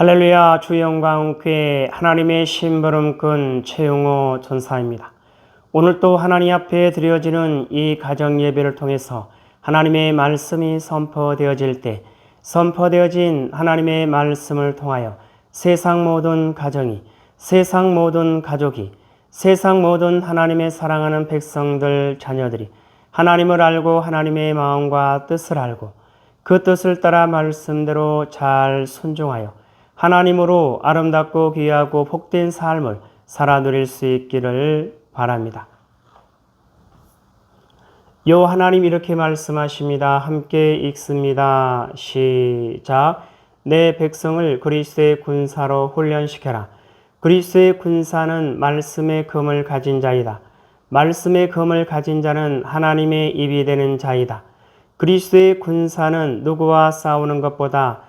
할렐루야 주 영광 교회 하나님의 심부름꾼 최용호 전사입니다. 오늘 또 하나님 앞에 드려지는 이 가정 예배를 통해서 하나님의 말씀이 선포되어질 때 선포되어진 하나님의 말씀을 통하여 세상 모든 가정이 세상 모든 가족이 세상 모든 하나님의 사랑하는 백성들 자녀들이 하나님을 알고 하나님의 마음과 뜻을 알고 그 뜻을 따라 말씀대로 잘 순종하여 하나님으로 아름답고 귀하고 복된 삶을 살아 누릴 수 있기를 바랍니다. 요 하나님 이렇게 말씀하십니다. 함께 읽습니다. 시작. 내 백성을 그리스도의 군사로 훈련시켜라. 그리스도의 군사는 말씀의 금을 가진 자이다. 말씀의 금을 가진 자는 하나님의 입이 되는 자이다. 그리스도의 군사는 누구와 싸우는 것보다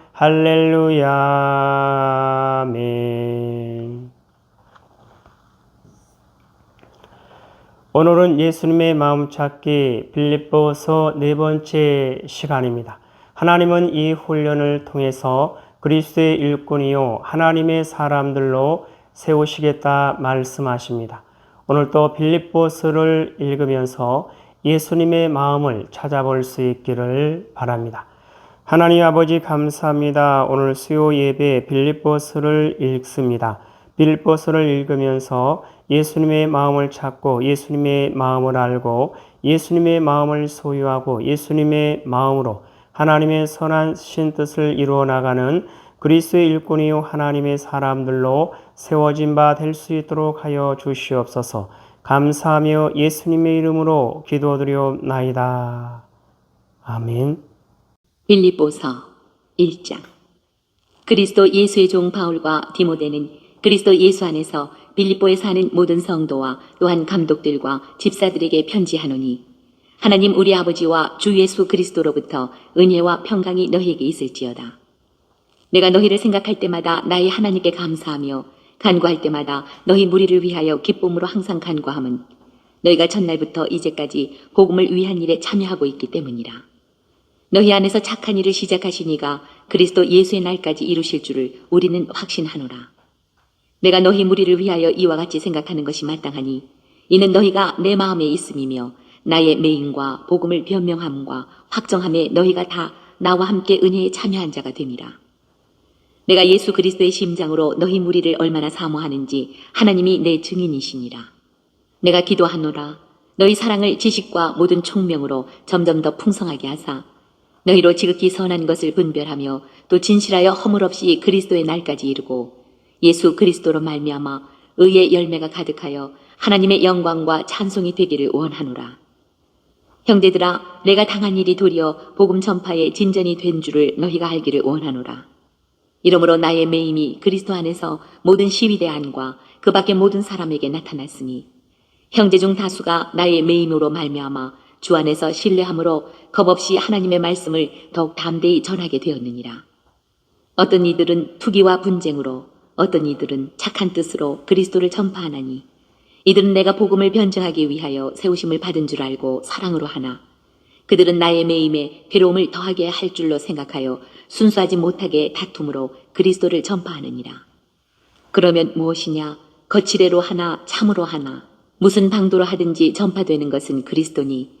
할렐루야, 아멘. 오늘은 예수님의 마음 찾기 빌립보서 네 번째 시간입니다. 하나님은 이 훈련을 통해서 그리스도의 일꾼이요 하나님의 사람들로 세우시겠다 말씀하십니다. 오늘 또 빌립보서를 읽으면서 예수님의 마음을 찾아볼 수 있기를 바랍니다. 하나님 아버지 감사합니다. 오늘 수요 예배 빌립보서를 읽습니다. 빌립보서를 읽으면서 예수님의 마음을 찾고 예수님의 마음을 알고 예수님의 마음을 소유하고 예수님의 마음으로 하나님의 선한 신 뜻을 이루어 나가는 그리스도의 일꾼이요 하나님의 사람들로 세워진 바 될 수 있도록 하여 주시옵소서. 감사하며 예수님의 이름으로 기도드리옵나이다. 아멘. 빌립보서 1장 그리스도 예수의 종 바울과 디모데는 그리스도 예수 안에서 빌립보에 사는 모든 성도와 또한 감독들과 집사들에게 편지하노니 하나님 우리 아버지와 주 예수 그리스도로부터 은혜와 평강이 너희에게 있을지어다. 내가 너희를 생각할 때마다 나의 하나님께 감사하며 간구할 때마다 너희 무리를 위하여 기쁨으로 항상 간구함은 너희가 전날부터 이제까지 복음을 위한 일에 참여하고 있기 때문이라. 너희 안에서 착한 일을 시작하신 이가 그리스도 예수의 날까지 이루실 줄을 우리는 확신하노라. 내가 너희 무리를 위하여 이와 같이 생각하는 것이 마땅하니 이는 너희가 내 마음에 있음이며 나의 매인과 복음을 변명함과 확정함에 너희가 다 나와 함께 은혜에 참여한 자가 됨이라. 내가 예수 그리스도의 심장으로 너희 무리를 얼마나 사모하는지 하나님이 내 증인이시니라. 내가 기도하노라. 너희 사랑을 지식과 모든 총명으로 점점 더 풍성하게 하사 너희로 지극히 선한 것을 분별하며 또 진실하여 허물 없이 그리스도의 날까지 이르고 예수 그리스도로 말미암아 의의 열매가 가득하여 하나님의 영광과 찬송이 되기를 원하노라. 형제들아, 내가 당한 일이 도리어 복음 전파의 진전이 된 줄을 너희가 알기를 원하노라. 이러므로 나의 매임이 그리스도 안에서 모든 시위대 안과 그 밖의 모든 사람에게 나타났으니 형제 중 다수가 나의 매임으로 말미암아 주 안에서 신뢰함으로 겁없이 하나님의 말씀을 더욱 담대히 전하게 되었느니라. 어떤 이들은 투기와 분쟁으로 어떤 이들은 착한 뜻으로 그리스도를 전파하나니 이들은 내가 복음을 변증하기 위하여 세우심을 받은 줄 알고 사랑으로 하나 그들은 나의 매임에 괴로움을 더하게 할 줄로 생각하여 순수하지 못하게 다툼으로 그리스도를 전파하느니라. 그러면 무엇이냐? 거칠애로 하나 참으로 하나 무슨 방도로 하든지 전파되는 것은 그리스도니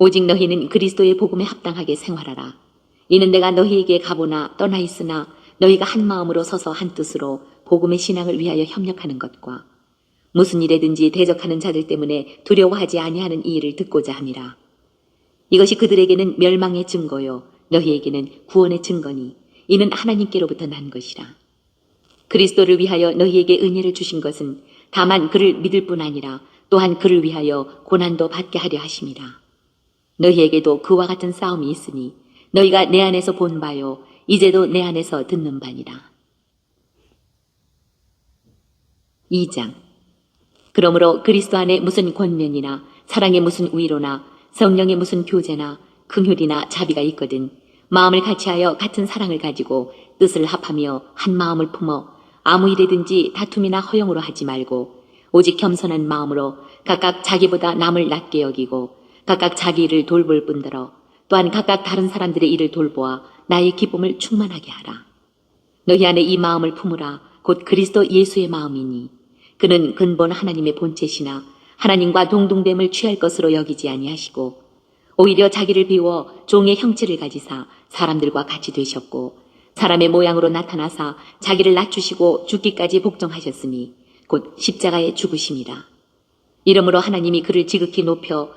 오직 너희는 그리스도의 복음에 합당하게 생활하라. 이는 내가 너희에게 가보나 떠나 있으나 너희가 한 마음으로 서서 한 뜻으로 복음의 신앙을 위하여 협력하는 것과 무슨 일에든지 대적하는 자들 때문에 두려워하지 아니하는 이 일을 듣고자 함이라. 이것이 그들에게는 멸망의 증거요 너희에게는 구원의 증거니 이는 하나님께로부터 난 것이라. 그리스도를 위하여 너희에게 은혜를 주신 것은 다만 그를 믿을 뿐 아니라 또한 그를 위하여 고난도 받게 하려 하심이라. 너희에게도 그와 같은 싸움이 있으니 너희가 내 안에서 본 바요 이제도 내 안에서 듣는 바니라. 2장 그러므로 그리스도 안에 무슨 권면이나 사랑의 무슨 위로나 성령의 무슨 교제나 긍휼이나 자비가 있거든 마음을 같이하여 같은 사랑을 가지고 뜻을 합하며 한 마음을 품어 아무 일에든지 다툼이나 허용으로 하지 말고 오직 겸손한 마음으로 각각 자기보다 남을 낮게 여기고 각각 자기 일을 돌볼 뿐더러 또한 각각 다른 사람들의 일을 돌보아 나의 기쁨을 충만하게 하라. 너희 안에 이 마음을 품으라 곧 그리스도 예수의 마음이니 그는 근본 하나님의 본체시나 하나님과 동등됨을 취할 것으로 여기지 아니하시고 오히려 자기를 비워 종의 형체를 가지사 사람들과 같이 되셨고 사람의 모양으로 나타나사 자기를 낮추시고 죽기까지 복종하셨으니 곧 십자가에 죽으심이라. 이러므로 하나님이 그를 지극히 높여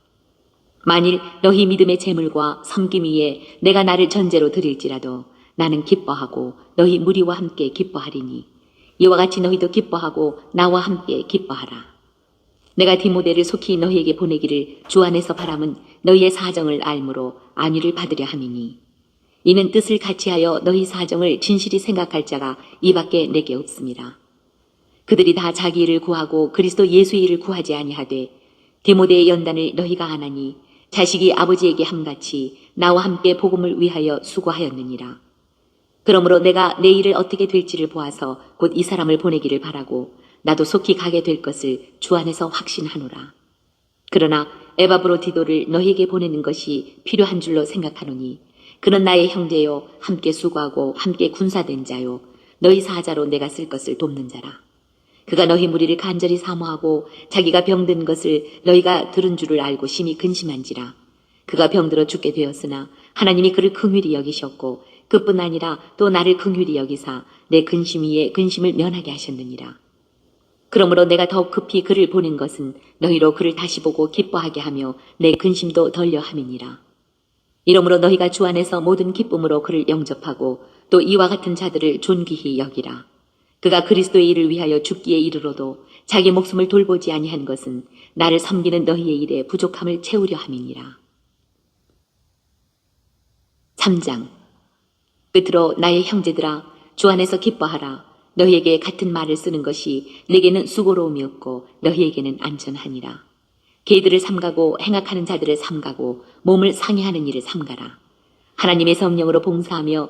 만일 너희 믿음의 재물과 섬김 위에 내가 나를 전제로 드릴지라도 나는 기뻐하고 너희 무리와 함께 기뻐하리니 이와 같이 너희도 기뻐하고 나와 함께 기뻐하라. 내가 디모데를 속히 너희에게 보내기를 주 안에서 바람은 너희의 사정을 알므로 안위를 받으려 함이니 이는 뜻을 같이하여 너희 사정을 진실히 생각할 자가 이밖에 내게 없습니다. 그들이 다 자기 일을 구하고 그리스도 예수의 일을 구하지 아니하되 디모데의 연단을 너희가 아나니 자식이 아버지에게 함같이 나와 함께 복음을 위하여 수고하였느니라. 그러므로 내가 내 일을 어떻게 될지를 보아서 곧 이 사람을 보내기를 바라고 나도 속히 가게 될 것을 주 안에서 확신하노라. 그러나 에바브로디도를 너희에게 보내는 것이 필요한 줄로 생각하노니 그는 나의 형제요 함께 수고하고 함께 군사된 자요 너희 사자로 내가 쓸 것을 돕는 자라. 그가 너희 무리를 간절히 사모하고 자기가 병든 것을 너희가 들은 줄을 알고 심히 근심한지라. 그가 병들어 죽게 되었으나 하나님이 그를 긍휼히 여기셨고 그뿐 아니라 또 나를 긍휼히 여기사 내 근심 위에 근심을 면하게 하셨느니라. 그러므로 내가 더욱 급히 그를 보낸 것은 너희로 그를 다시 보고 기뻐하게 하며 내 근심도 덜려 함이니라. 이러므로 너희가 주 안에서 모든 기쁨으로 그를 영접하고 또 이와 같은 자들을 존귀히 여기라. 그가 그리스도의 일을 위하여 죽기에 이르러도 자기 목숨을 돌보지 아니한 것은 나를 섬기는 너희의 일에 부족함을 채우려 함이니라. 3장 끝으로 나의 형제들아 주 안에서 기뻐하라 너희에게 같은 말을 쓰는 것이 내게는 수고로움이었고 너희에게는 안전하니라. 개들을 삼가고 행악하는 자들을 삼가고 몸을 상해하는 일을 삼가라. 하나님의 성령으로 봉사하며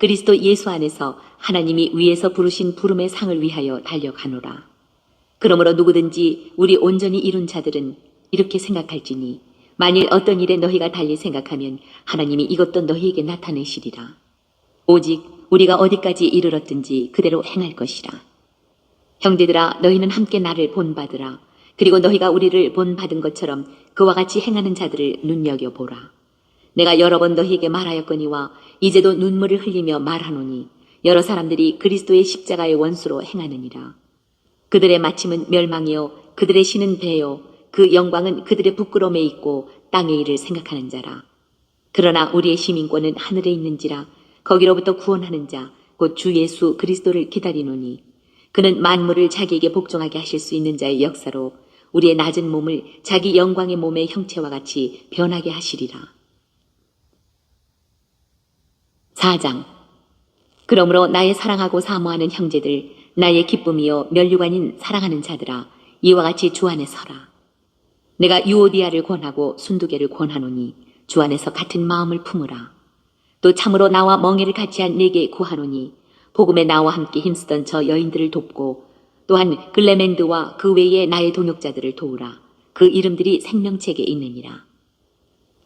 그리스도 예수 안에서 하나님이 위에서 부르신 부름의 상을 위하여 달려가노라. 그러므로 누구든지 우리 온전히 이룬 자들은 이렇게 생각할지니 만일 어떤 일에 너희가 달리 생각하면 하나님이 이것도 너희에게 나타내시리라. 오직 우리가 어디까지 이르렀든지 그대로 행할 것이라. 형제들아 너희는 함께 나를 본받으라. 그리고 너희가 우리를 본받은 것처럼 그와 같이 행하는 자들을 눈여겨 보라 내가 여러 번 너희에게 말하였거니와 이제도 눈물을 흘리며 말하노니 여러 사람들이 그리스도의 십자가의 원수로 행하느니라 그들의 마침은 멸망이요 그들의 신은 배요 그 영광은 그들의 부끄러움에 있고 땅의 일을 생각하는 자라 그러나 우리의 시민권은 하늘에 있는지라 거기로부터 구원하는 자 곧 주 예수 그리스도를 기다리노니 그는 만물을 자기에게 복종하게 하실 수 있는 자의 역사로 우리의 낮은 몸을 자기 영광의 몸의 형체와 같이 변하게 하시리라. 4장 그러므로 나의 사랑하고 사모하는 형제들 나의 기쁨이요 면류관인 사랑하는 자들아 이와 같이 주 안에 서라. 내가 유오디아를 권하고 순두개를 권하노니 주 안에서 같은 마음을 품으라. 또 참으로 나와 멍에를 같이 한 네게 구하노니 복음에 나와 함께 힘쓰던 저 여인들을 돕고 또한 글레멘드와 그 외의 나의 동역자들을 도우라. 그 이름들이 생명책에 있느니라.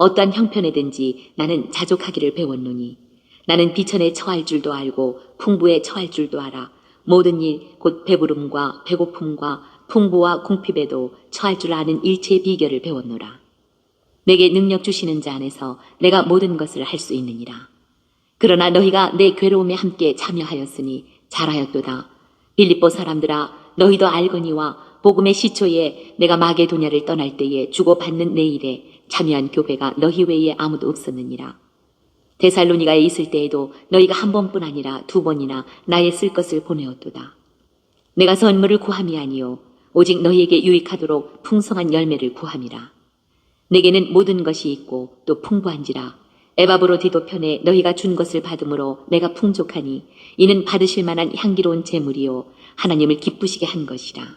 어떠한 형편에든지 나는 자족하기를 배웠노니 나는 비천에 처할 줄도 알고 풍부에 처할 줄도 알아. 모든 일 곧 배부름과 배고픔과 풍부와 궁핍에도 처할 줄 아는 일체의 비결을 배웠노라. 내게 능력 주시는 자 안에서 내가 모든 것을 할 수 있느니라. 그러나 너희가 내 괴로움에 함께 참여하였으니 잘하였도다. 빌립보 사람들아 너희도 알거니와 복음의 시초에 내가 마게도냐를 떠날 때에 주고받는 내 일에 참여한 교회가 너희 외에 아무도 없었느니라. 데살로니가에 있을 때에도 너희가 한 번뿐 아니라 두 번이나 나의 쓸 것을 보내었도다. 내가 선물을 구함이 아니요 오직 너희에게 유익하도록 풍성한 열매를 구함이라. 내게는 모든 것이 있고 또 풍부한지라 에바브로디도 편에 너희가 준 것을 받음으로 내가 풍족하니 이는 받으실 만한 향기로운 제물이요 하나님을 기쁘시게 한 것이라.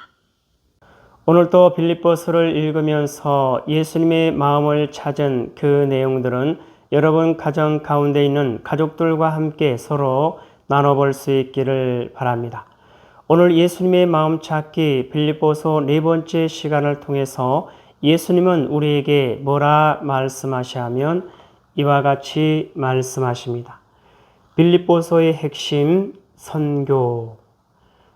오늘도 빌립보서를 읽으면서 예수님의 마음을 찾은 그 내용들은 여러분 가정 가운데 있는 가족들과 함께 서로 나눠볼 수 있기를 바랍니다. 오늘 예수님의 마음 찾기 빌립보서 네 번째 시간을 통해서 예수님은 우리에게 뭐라 말씀하시하면 이와 같이 말씀하십니다. 빌립보서의 핵심 선교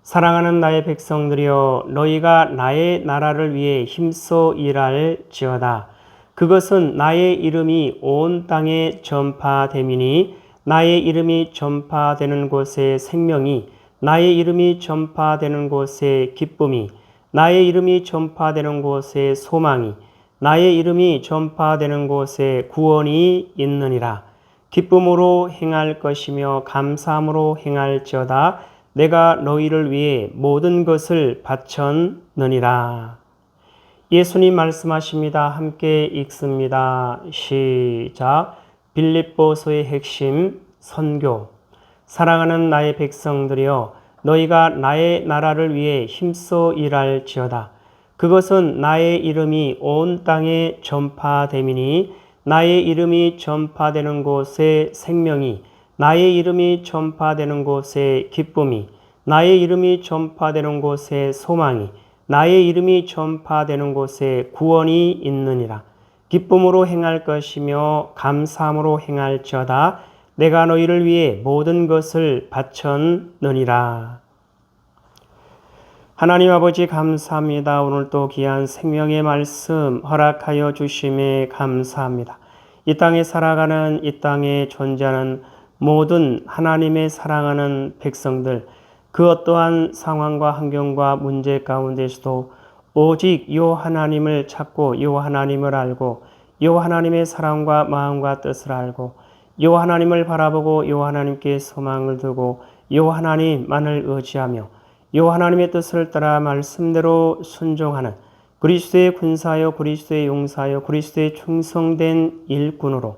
사랑하는 나의 백성들이여 너희가 나의 나라를 위해 힘써 일할지어다. 그것은 나의 이름이 온 땅에 전파됨이니 나의 이름이 전파되는 곳에 생명이 나의 이름이 전파되는 곳에 기쁨이 나의 이름이 전파되는 곳에 소망이 나의 이름이 전파되는 곳에 구원이 있느니라. 기쁨으로 행할 것이며 감사함으로 행할지어다. 내가 너희를 위해 모든 것을 바쳤느니라. 예수님 말씀하십니다. 함께 읽습니다. 시작. 빌립보서의 핵심 선교. 사랑하는 나의 백성들이여 너희가 나의 나라를 위해 힘써 일할지어다. 그것은 나의 이름이 온 땅에 전파됨이니 나의 이름이 전파되는 곳에 생명이 나의 이름이 전파되는 곳에 기쁨이 나의 이름이 전파되는 곳에 소망이 나의 이름이 전파되는 곳에 구원이 있느니라. 기쁨으로 행할 것이며 감사함으로 행할지어다. 내가 너희를 위해 모든 것을 바쳤느니라. 하나님 아버지 감사합니다. 오늘 또 귀한 생명의 말씀 허락하여 주심에 감사합니다. 이 땅에 살아가는 이 땅에 존재하는 모든 하나님의 사랑하는 백성들 그 어떠한 상황과 환경과 문제 가운데서도 오직 요 하나님을 찾고 요 하나님을 알고 요 하나님의 사랑과 마음과 뜻을 알고 요 하나님을 바라보고 요 하나님께 소망을 두고 요 하나님만을 의지하며 요 하나님의 뜻을 따라 말씀대로 순종하는 그리스도의 군사요 그리스도의 용사요 그리스도의 충성된 일꾼으로